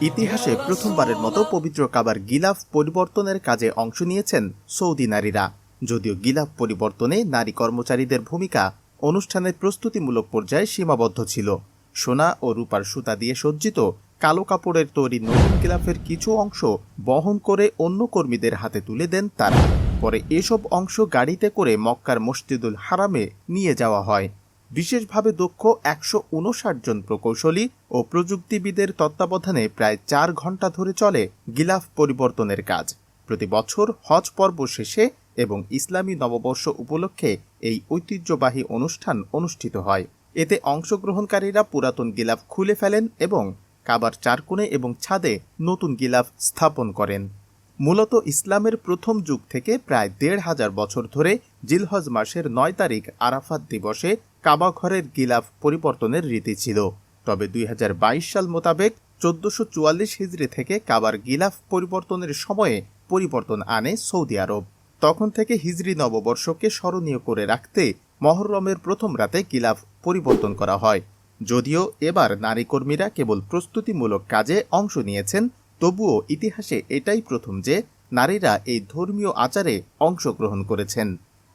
ইতিহাসে প্রথমবারের মতো পবিত্র কাবার গিলাফ পরিবর্তনের কাজে অংশ নিয়েছেন সৌদি নারীরা। যদিও গিলাফ পরিবর্তনে নারী কর্মচারীদের ভূমিকা অনুষ্ঠানের প্রস্তুতিমূলক পর্যায়ে সীমাবদ্ধ ছিল। সোনা ও রূপার সুতা দিয়ে সজ্জিত কালো কাপড়ের তৈরি নতুন গিলাফের কিছু অংশ বহন করে অন্য কর্মীদের হাতে তুলে দেন তারা। পরে এসব অংশ গাড়িতে করে মক্কার মসজিদুল হারামে নিয়ে যাওয়া হয়। বিশেষভাবে দক্ষ একশো উনষাট জন প্রকৌশলী ও প্রযুক্তিবিদের তত্ত্বাবধানে প্রায় চার ঘণ্টা ধরে চলে গিলাফ পরিবর্তনের কাজ। প্রতি বছর হজ পর্ব শেষে এবং ইসলামী নববর্ষ উপলক্ষে এই ঐতিহ্যবাহী অনুষ্ঠান অনুষ্ঠিত হয়। এতে অংশগ্রহণকারীরা পুরাতন গিলাফ খুলে ফেলেন এবং কাবার চারকোণে এবং ছাদে নতুন গিলাফ স্থাপন করেন। মূলত ইসলামের প্রথম যুগ থেকে প্রায় দেড় হাজার বছর ধরে জিলহজ মাসের নয় তারিখ আরাফাত দিবসে কাবাঘরের গিলাফ পরিবর্তনের রীতি ছিল। তবে দুই হাজার বাইশ সাল মোতাবেক চোদ্দশো চুয়াল্লিশ হিজড়ি থেকে কাবার গিলাফ পরিবর্তনের সময়ে পরিবর্তন আনে সৌদি আরব। তখন থেকে হিজরি নববর্ষকে স্মরণীয় করে রাখতে মহররমের প্রথম রাতে গিলাফ পরিবর্তন করা হয়। যদিও এবার নারী কর্মীরা কেবল প্রস্তুতিমূলক কাজে অংশ নিয়েছেন তবুও ইতিহাসে এটাই প্রথম যে নারীরা এই ধর্মীয় আচারে অংশগ্রহণ করেছেন।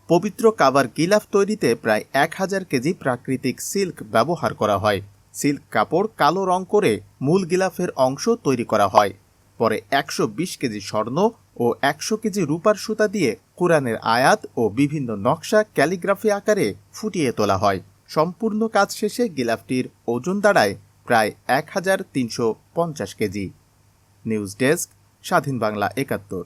পবিত্র কাবার গিলাফ তৈরিতে প্রায় এক হাজার কেজি প্রাকৃতিক সিল্ক ব্যবহার করা হয়। সিল্ক কাপড় কালো রং করে মূল গিলাফের অংশ তৈরি করা হয়। পরে একশো বিশ কেজি স্বর্ণ ও একশো কেজি রূপার সুতা দিয়ে কোরআনের আয়াত ও বিভিন্ন নকশা ক্যালিগ্রাফি আকারে ফুটিয়ে তোলা হয়। সম্পূর্ণ কাজ শেষে গিলাফটির ওজন দাঁড়ায় প্রায় এক হাজার তিনশো পঞ্চাশ কেজি। নিউজ ডেস্ক স্বাধীন বাংলা একাত্তর।